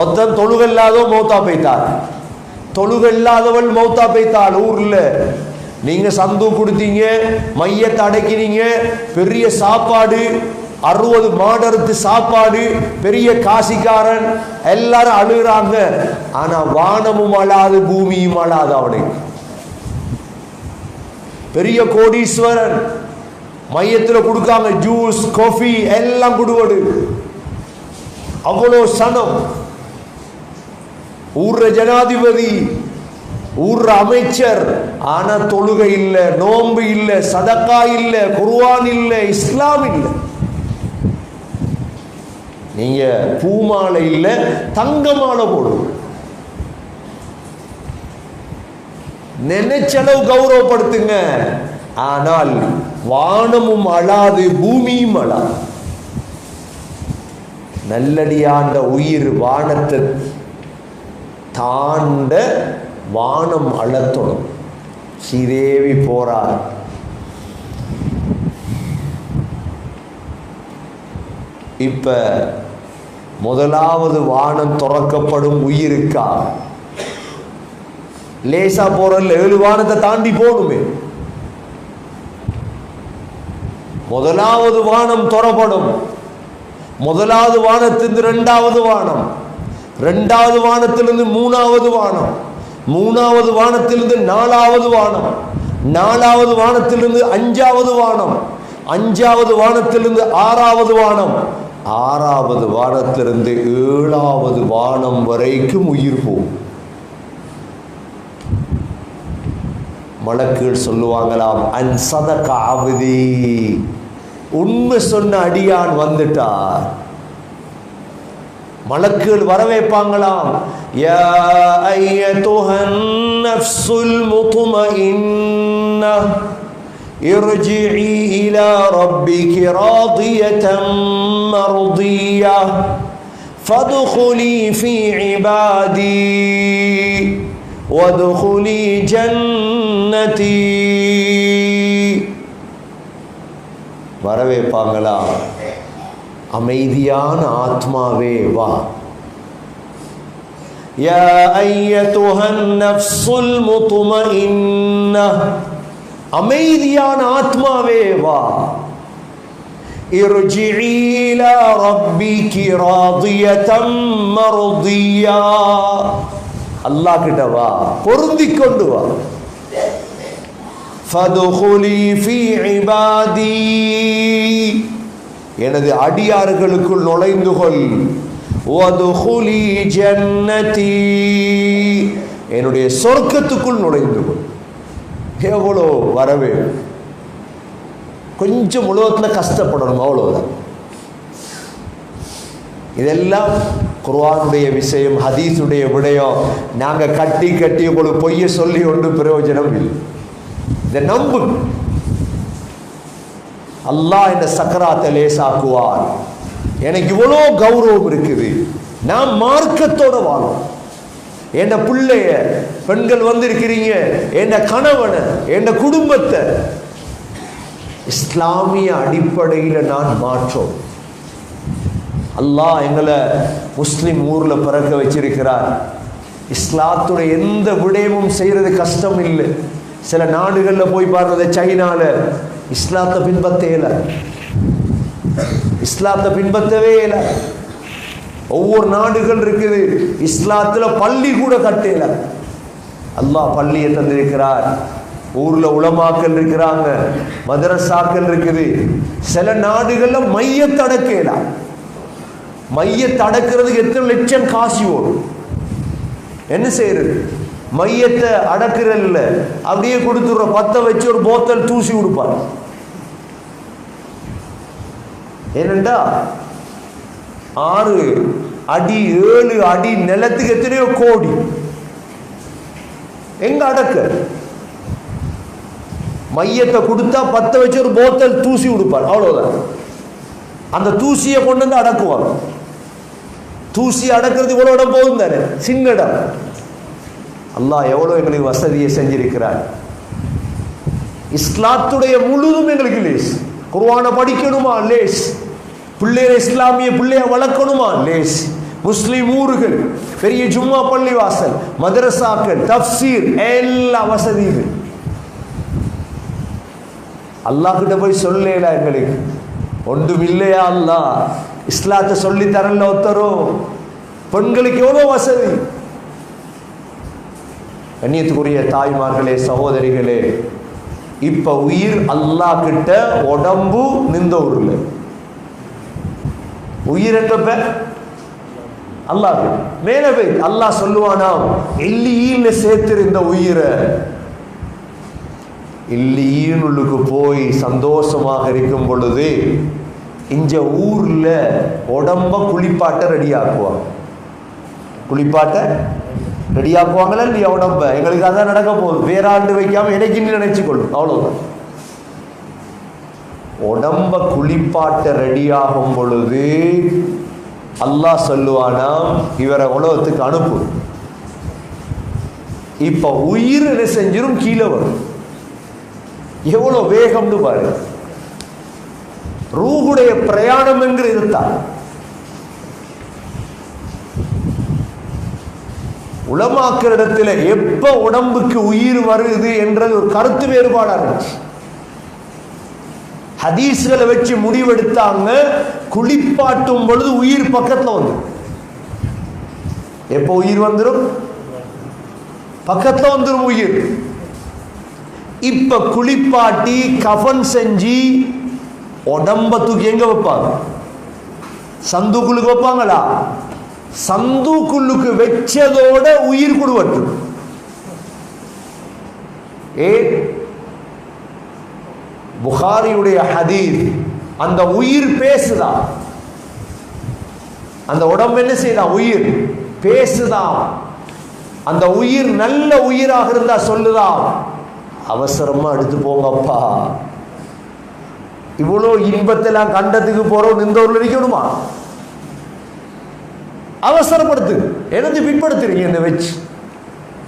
மொத்தம் தொழுகல்லாதோ மௌத்தா போய்த்தார் தொழுகல்லாதவள் மௌத்தா பைத்தாள் ஊர்ல. நீங்க சந்து கொடுத்தீங்க மையத்தை அடைக்கிறீங்க பெரிய சாப்பாடு அறுபது மாடறுத்து சாப்பாடு பெரிய காசிக்காரன் எல்லாரும் அழுகுறாங்க. ஆனா வானமும் அழாது பூமியும் அழாது அவனுக்கு பெரிய கோடீஸ்வரன் மையத்தில் கொடுக்காங்க ஜூஸ் காஃபி எல்லாம் கொடுவடு. அவ்வளோ சனம். ஊர்ற ஜனாதிபதி ஊர்ற அமைச்சர் ஆனா தொழுகை இல்ல நோன்பு இல்லை சதக்கா இல்ல குர்வான் இல்ல இஸ்லாம் இல்ல. நீங்க பூமாலை இல்ல தங்க மாலை போடுங்க. நினைச்சளவு கௌரவப்படுத்துங்க. ஆனால் வானமும் அழாது பூமியும் அழாது. நல்லடியாண்ட உயிர் வானத்தை தாண்ட வானம் அழத்தொடும். ஸ்ரீதேவி போறார் இப்ப முதலாவது வானம் துறக்கப்படும் உயிருக்கா? லேசா போறல ஏழு வானத்தை தாண்டி போகணுமே. முதலாவது வானம் துறப்படும். முதலாவது வானத்திலிருந்து இரண்டாவது வானம். ரெண்டாவது வானத்திலிருந்து மூணாவது வானம் மூணாவது வானத்திலிருந்து நாலாவது வானம் நாலாவது வானத்திலிருந்து அஞ்சாவது வானம் அஞ்சாவது வானத்திலிருந்து ஆறாவது வானம் ஆறாவது வானத்திலிருந்து ஏழாவது வானம் வரைக்கும் உயிர் போகும். மலக்குகள் சொல்லுவாங்களாம் அன் சதக அவதி. உண்மை சொன்ன அடியான் வந்துட்டார். மலக்குகள் வரவேற்பாங்களாம் யா ஐயத்துஹன் நஃப்ஸுல் முத்மஇன்னா ارجعي إلى ربك راضية مرضية فادخلي في عبادي وادخلي جنتي வரவேற்பாங்களா அமைதியான ஆத்மாவே வா யா ஐயத்துஹன் நஃப்ஸுல் முத்மஇன்னா அமைதியான ஆத்மாவே வா ارجعي إلى ربك راضية مرضية அல்லாஹ் கிட்ட வா பொருந்திக் கொண்டு வா فادخلي في عبادي எனது அடியார்களுக்குள் நுழைந்து கொள். ஜன்னதி. என்னுடைய சொர்க்கத்துக்குள் நுழைந்து கொள். எவ்வளோ வரவே. கொஞ்சம் உலகத்தில் கஷ்டப்படணும் அவ்வளோதான் இதெல்லாம் குர்வானுடைய விஷயம் ஹதீஸுடைய விடயம். நாங்கள் கட்டி கட்டி உங்களுக்கு பொய்ய சொல்லி ஒன்று பிரயோஜனம் இல்லை. இதை நம்பு அல்லாஹ் இந்த சக்கராத்தை லேசாக்குவார். எனக்கு இவ்வளோ கௌரவம் இருக்குது. நான் மார்க்கத்தோட வாழும். என் பிள்ளைய பெண்கள் வந்திருக்கிறீங்க. என் கணவனை என் குடும்பத்தை. இஸ்லாமிய அடிப்படையில் நான் மாற்றோம். அல்லாஹ் எங்களை முஸ்லீம் ஊரில் பிறக்க வச்சிருக்கிறார். இஸ்லாத்துடைய எந்த விடயமும் செய்கிறது கஷ்டம் இல்லை. சில நாடுகளில் போய் பாருங்க சைனாவில் இஸ்லாத்தை பின்பற்றல இஸ்லாத்தை பின்பற்றவே இல்லை. ஒவ்வொரு நாடுகள் இருக்குது. இஸ்லாத்தில் பள்ளி கூட கட்டல. அல்லாஹ் பள்ளியை தந்திருக்கிறார். ஊரில் உலமாக்கள் இருக்கிறாங்க. மதரசாக்கள் இருக்குது. சில நாடுகள்ல மையத்தடக்கலாம் மையத்தை அடக்கிறதுக்கு எத்தனை லட்சம் காசு ஓடும். என்ன செய்யறது? மையத்தை அடக்கிறல்ல அப்படியே கொடுத்துடுற பத்த வச்சு ஒரு போத்தல் தூசி கொடுப்பார் ஏனண்டா ஆறு அடி ஏழு அடி நிலத்துக்கு எத்தனையோ கோடி. எங்க அடக்க? மையத்தை கொடுத்தா பத்த வச்சு ஒரு போத்தல் தூசி கொடுப்பார் அவ்வளவுதான். அந்த தூசியை கொண்டு வந்து அடக்குவாங்க தூசி அடக்கிறது இவ்வளோ இடம் போகும் தானே? சின்ன இடம். அல்லாஹ் எவ்வளோ எங்களுக்கு வசதியை செஞ்சிருக்கிறார். இஸ்லாத்துடைய முழுதும் எங்களுக்கு லேஸ். குர்ஆனை படிக்கணுமா? லேஸ். பிள்ளைய இஸ்லாமிய பிள்ளைய வளர்க்கணுமா? லேஸ். முஸ்லீம் ஊர்கள் பெரிய ஜும்மா பள்ளி வாசல் மதரசாக்கள் தப்சீர் எல்லா வசதியும். அல்லாஹ் கிட்ட போய் சொல்லல எங்களுக்கு. ஒன்றும் இல்லையா அல்லாஹ்? இஸ்லாத்தை சொல்லி தரல ஒருத்தரும் பெண்களுக்கு எவ்வளோ வசதி? கண்ணியத்துக்குரிய தாய்மார்களே சகோதரிகளே இப்ப உயிர் அல்லாஹ் கிட்ட உடம்பு நின்ற ஊர்ல. உயிர் எங்கப்ப அல்லாஹ். மேல போய் அல்லாஹ் சொல்லுவானா எல்லியில் சேர்த்திருந்த உயிரை உள்ளுக்கு போய் சந்தோஷமாக இருக்கும் பொழுது இந்த ஊர்ல உடம்ப குளிப்பாட்ட ரெடி ஆக்குவாங்க குளிப்பாட்ட ரெடியாக்குவாங்களா இல்லையா உடம்ப எங்களுக்கு அதான் நடக்க போகுது. வேற ஆண்டு வைக்காம எனக்கு நினைச்சு கொள்ளும் அவ்வளவுதான். உடம்ப குளிப்பாட்ட ரெடியாகும் பொழுது அல்லாஹ் சொல்லுவானாம் இவரை உலகத்துக்கு அனுப்பு. இப்ப உயிர் என்ன செஞ்சிடும் கீழே வரும். எவ்வளவு வேகம்னு பாரு. ரூகுடைய பிரயாணம் என்று இருந்தால் இடத்துல எப்ப உடம்புக்கு உயிர் வருது என்றது ஒரு கருத்து வேறுபாடா இருந்துச்சு ஹதீஸ்களை வச்சு முடிவெடுத்தாங்க குளிப்பாட்டும் பொழுது உயிர் பக்கத்துல வந்து. எப்போ உயிர் வந்துடும் பக்கத்துல வந்துடும் உயிர். இப்ப குளிப்பாட்டி கஃன் செஞ்சு உடம்ப தூக்கி எங்க வைப்பாங்க? சந்துக்குள்ளுக்கு வைப்பாங்களா? சந்துக்குள்ளுக்கு வச்சதோட உயிர் குடுவட்டும். ஏ? புகாரியுடைய ஹதீர் அந்த உயிர் பேசுதா? அந்த உடம்பு என்ன செய்தா? உயிர். பேசுதா. அந்த உயிர் நல்ல உயிராக இருந்தா சொல்லுதா? அவசரமா எடுத்து போங்கப்பா. இவ்வளோ இன்பத்தெல்லாம் கண்டத்துக்கு போறோம் இந்த ஊர்ல நிக்கணுமா? அவசரப்படுத்து. எழுந்து பின்படுத்துறீங்க இந்த வச்சு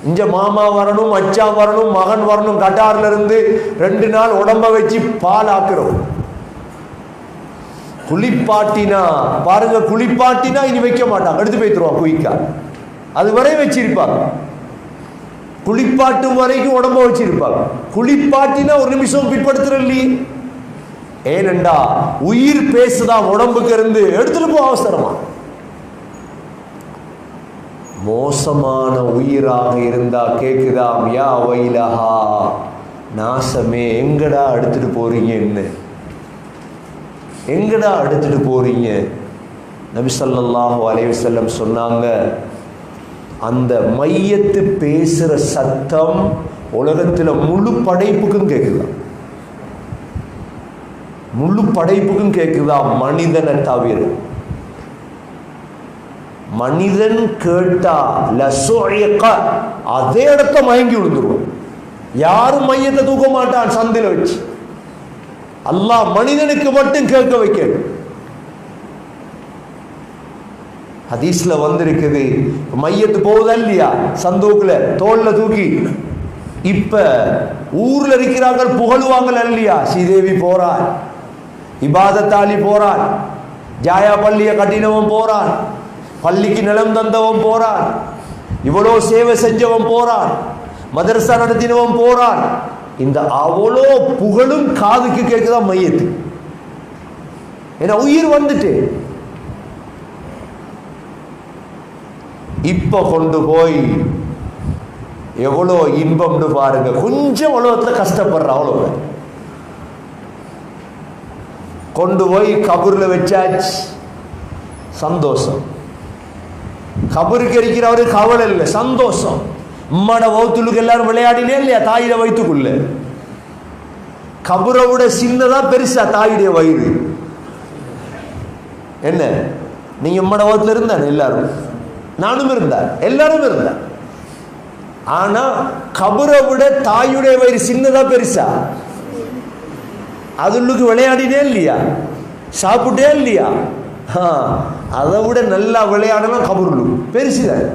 இங்க மாமா வரணும் அச்சா வரணும் மகன் வரணும் கட்டாரில் இருந்து ரெண்டு நாள் உடம்ப வச்சு பால் ஆக்குறோம். குளிப்பாட்டினா பாருங்க குளிப்பாட்டினா இனி வைக்க மாட்டாங்க. எடுத்து போய்த்துருவான் குயிக்கா. அது வரை வச்சிருப்பாங்க. குளிப்பாட்டும் வரைக்கும் உடம்ப வச்சிருப்பாங்க. குளிப்பாட்டினா ஒரு நிமிஷம் பிற்படுத்துற இல்லையே ஏனண்டா உயிர் பேசுதான் உடம்புக்கு இருந்து எடுத்துட்டு போ அவசரமா. மோசமான உயிராக இருந்தா கேக்குதாம் யா வைலஹா. நாசமே எங்கடா எடுத்துட்டு போறீங்க என்ன? எங்கடா எடுத்துட்டு போறீங்க? நபிசல்லாஹு அலைவசல்லம் சொன்னாங்க அந்த மையத்து பேசுற சத்தம் உலகத்துல முழு படைப்புக்கும் கேக்குதாம் முழு படைப்புக்கும் கேக்குதா? மனிதனை தவிர. மனிதன் கேட்டா லசுஇக அதே இடத்த மயங்கி விழுந்துருவான். யாரும் மையத்தை தூக்க மாட்டான்? சந்தில வச்சு. அல்லாஹ் மனிதனுக்கு மட்டும் கேட்க வைக்கணும். ஹதீஸ்ல வந்திருக்குது மையத்து போகுதா இல்லையா? சந்தூக்குல தோல்ல தூக்கி. இப்ப ஊர்ல இருக்கிறார்கள் புகழுவாங்கள் இல்லையா? ஸ்ரீதேவி போறான் இபாதத்தாலி போறான் ஜாயா பள்ளிய கட்டினவன் போறான். பள்ளிக்கு நிலம் தந்தவன் போறான். இவ்வளோ சேவை செஞ்சவன் போறான். மதரசா நடத்தினவன் போறான். இந்த அவ்வளோ புகழும் காதுக்கு கேட்குதான் மையத்து. ஏன்னா உயிர் வந்துட்டு. இப்ப கொண்டு போய் எவ்வளோ இன்பம்னு பாருங்க. கொஞ்சம் உலகத்தில் கஷ்டப்படுற அவ்வளோ கொண்டு போய் கபூரில் வச்சாச்சு. சந்தோஷம். கபருக்கு இருக்கிறவரு கவலை இல்லை சந்தோஷம். உம்மட வகுத்துலுக்கு எல்லாரும் விளையாடினே இல்லையா? தாயிட வயிற்றுக்குள்ள கபரை விட சின்னதா பெருசா தாயுடைய வயிறு. என்ன? நீங்க உம்மட வகுத்துல இருந்தானே எல்லாரும்? நானும் இருந்தார் எல்லாரும் இருந்தார் ஆனா கபரை விட தாயுடைய வயிறு சின்னதா பெருசா? அதுள்ளுக்கு விளையாடினே இல்லையா? சாப்பிட்டே இல்லையா? அதை விட நல்லா விளையாடலாம் கபருள்ளு பெருசுதான்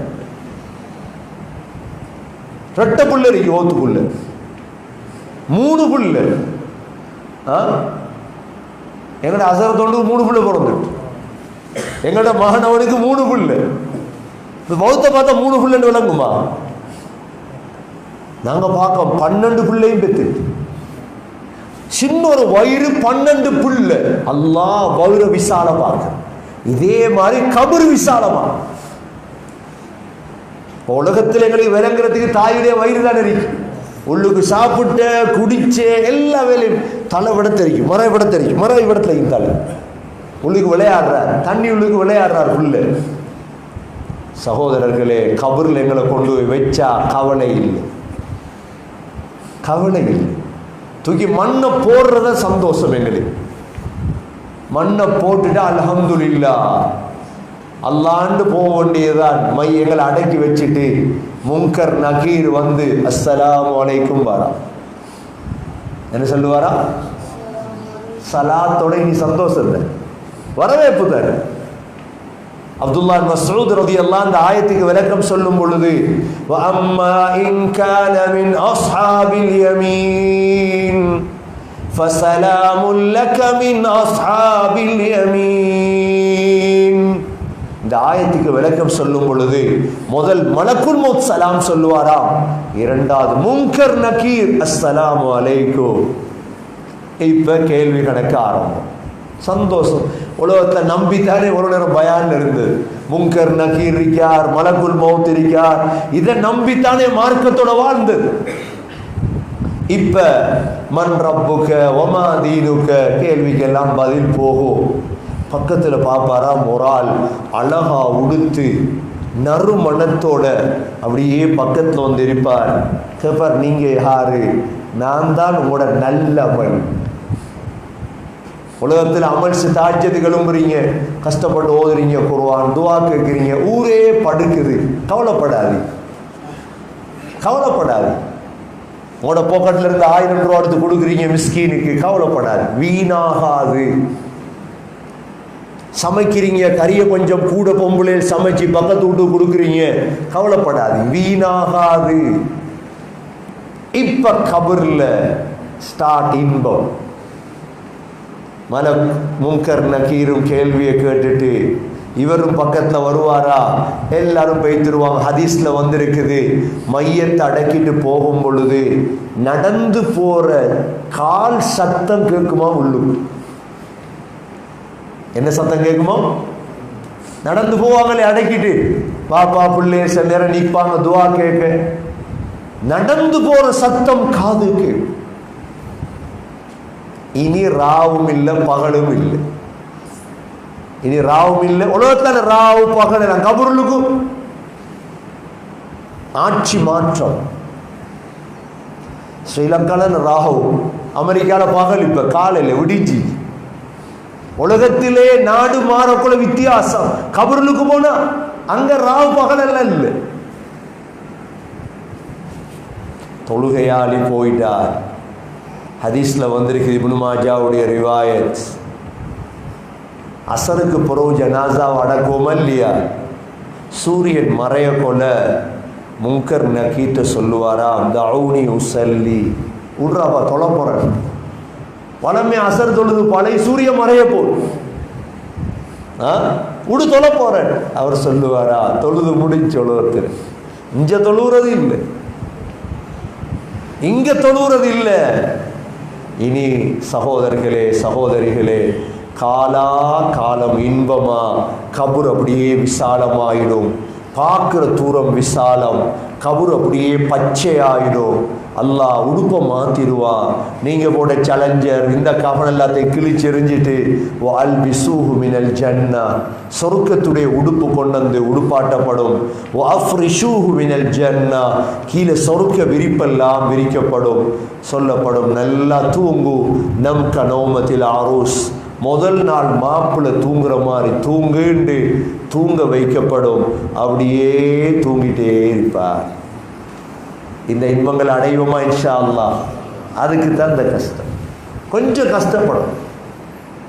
ரெட்டை புல்லு இருக்கு ஓத்துக்குள்ள மூணு புள்ள எங்கட அசர தொண்டு மூணு புல்லு பிறந்துட்டு எங்களோட மகனவனுக்கு மூணு புல்லு. இந்த பார்த்தா மூணு புல்லுன்னு விளங்குமா? நாங்க பார்க்க பன்னெண்டு பிள்ளையும் பெற்று சின்ன ஒரு வயிறு பன்னெண்டு புல்ல. அல்லா வயிறு விசாலமா இதே மாதிரி கபர் விசாலமா உலகத்தில் எங்களுக்கு விளங்குறதுக்கு தாயுடைய வயிறு தான் இருக்கு. உள்ளுக்கு சாப்பிட்ட குடிச்ச எல்லா வேலையும் தலை விட தெரிக்கும் மறை விட தெரிக்கும் மறை விட தெரியும் தலை உள்ளுக்கு விளையாடுறார் தண்ணி உள்ளுக்கு விளையாடுறார் புல்லு. சகோதரர்களே கபரில் எங்களை கொண்டு போய் வச்சா கவலை இல்லை. கவலை இல்லை. தூக்கி மண்ணை போடுறத சந்தோஷம் எங்களுக்கு. மண்ணை போட்டுட்டா அல்ஹம்துலில்லா அல்லாண்டு போக வேண்டியதுதான். மையங்களை அடக்கி வச்சுட்டு முங்கர் நகீர் வந்து அஸ்ஸலாம் வலைக்கும் வாரா. என்ன சொல்லுவாரா? சலாத்தோட நீ சந்தோஷம் வரவேற்பு தர அப்துல்லா மசூத் ரதி அல்லா அந்த ஆயத்துக்கு விளக்கம் சொல்லும் பொழுது அம்மா இன் கான மின் அஸ்ஹாபில் யமீன். فسلام لك من أصحاب اليمين. இந்த ஆயத்துக்கு விளக்கம் சொல்லும் பொழுது முதல் மலக்குல் மௌத் சலாம் சொல்லுவாராம். இரண்டாவது முங்கர் நக்கீர் அஸ்ஸலாம் அலைக்கும். இப்ப கேள்வி கணக்க ஆரம்பம். சந்தோஷம். உலகத்தை நம்பித்தானே ஒரு நேரம் பயான் இருந்தது முங்கர் நக்கீர் இருக்கார் மலக்குல் மௌத் இருக்கார். இதை நம்பித்தானே மார்க்கத்தோட வாழ்ந்தது இப்ப மன்றப்புக்க ஒமா தீனுக்க கேள்விக்கெல்லாம் பதில் போகும். பக்கத்துல ஒரு ஆள் அழகா உடுத்து நறுமணத்தோட அப்படியே பக்கத்தில் வந்து இருப்பார். கேப்பார் நீங்க யாரு? நான் தான் உங்களோட நல்லவன். உலகத்தில் அமல்ஸ் தாஜ்யத்து கிளம்புறீங்க. கஷ்டப்பட்டு ஓதுறீங்க குருவான் துவா கேட்குறீங்க. ஊரே படுக்குது. கவலைப்படாது. கவலைப்படாது. உங்களோட பாக்கெட்ல இருந்து ஆயிரம் ரூபா எடுத்து கொடுக்குறீங்க மிஸ்கீனுக்கு கவலைப்படாது. வீணாகாது. சமைக்கிறீங்க கறியை கொஞ்சம் கூட பொம்பளை சமைச்சு பக்கத்து விட்டு கொடுக்குறீங்க கவலைப்படாது. வீணாகாது. இப்ப கபர்ல ஸ்டார்ட் இன்பம். மன முங்கர் நக்கீரும் கேள்வியை கேட்டுட்டு இவரும் பக்கத்துல வருவாரா? எல்லாரும் பெய்த்துருவாங்க. ஹதீஸ்ல வந்திருக்குது. மையத்தை அடக்கிட்டு போகும் பொழுது நடந்து போற கால் சத்தம் கேட்குமா உள்ளு என்ன சத்தம் கேட்குமா? நடந்து போவாங்களே அடக்கிட்டு. பாப்பா பிள்ளைய சில நேரம் நிற்பாங்க துவா கேட்க. நடந்து போற சத்தம் காதுக்கு. இனி ராவும் இல்லை பகலும் இல்லை. இனி ராவும் இல்லை உலகத்தில் ராவு பகல் இல்லை ஆட்சி மாற்றம். ஸ்ரீலங்கால ராகு அமெரிக்கால பகல் இப்ப காலையில் விடிஞ்சி. உலகத்திலே நாடு மாறக்குள்ள வித்தியாசம். கபருளுக்கு போனா அங்க ராவு பகல் எல்லாம் இல்லை. தொழுகையாளி போயிட்டார். ஹதீஸ்ல வந்திருக்கு இப்னு மாஜாவுடைய ரிவாயத். அசருக்கு பிறகு ஜனாசாவை அடக்குவோமா இல்லையா? சூரியன் மறைய கொல. முங்கர் நக்கீட்ட சொல்லுவாரா? தவுனி உசல்லி. விட்றாப்பா தொலை போறேன் பழமே அசர் தொழுது பழைய சூரியன் மறைய போ. ஆ? உடு தொலை போறேன் அவர் சொல்லுவாரா? தொழுது முடிஞ்சு தொழுவத்தில் இங்க தொழுவுறது இல்லை. இங்க தொழுவுறது இல்லை. இனி சகோதரர்களே சகோதரிகளே காலா காலம் இன்பமா? கபூர் அப்படியே விசாலமாயிடும். பார்க்குற தூரம் விசாலம். கபூர் அப்படியே பச்சையாயிடும். அல்லாஹ் உடுப்பை மாத்திடுவான் நீங்க போட சேலஞ்சர் இந்த கவனம் எல்லாத்தையும் கிழிச்செறிஞ்சிட்டு வால் பிசூஹு மினல் ஜன்னா. சொருக்கத்துடைய உடுப்பு கொண்டு வந்து உடுப்பாட்டப்படும். வாஃப்ரிஷூஹு மினல் ஜன்னா. கீழே சொருக்க விரிப்பெல்லாம் விரிக்கப்படும். சொல்லப்படும் நல்லா தூங்கு. நம் கனோமத்தில் ஆரூஸ். முதல் நாள் மாப்பிள்ளை தூங்குற மாதிரி தூங்குண்டு தூங்க வைக்கப்படும். அப்படியே தூங்கிட்டே இருப்பார். இந்த இன்பங்கள் அடைவோமா இன்ஷா அல்லா அதுக்கு தான் இந்த கஷ்டம். கொஞ்சம் கஷ்டப்படும்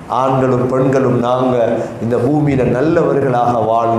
ஆண்களும் பெண்களும் நாங்கள் இந்த பூமியில் நல்லவர்களாக வாழும்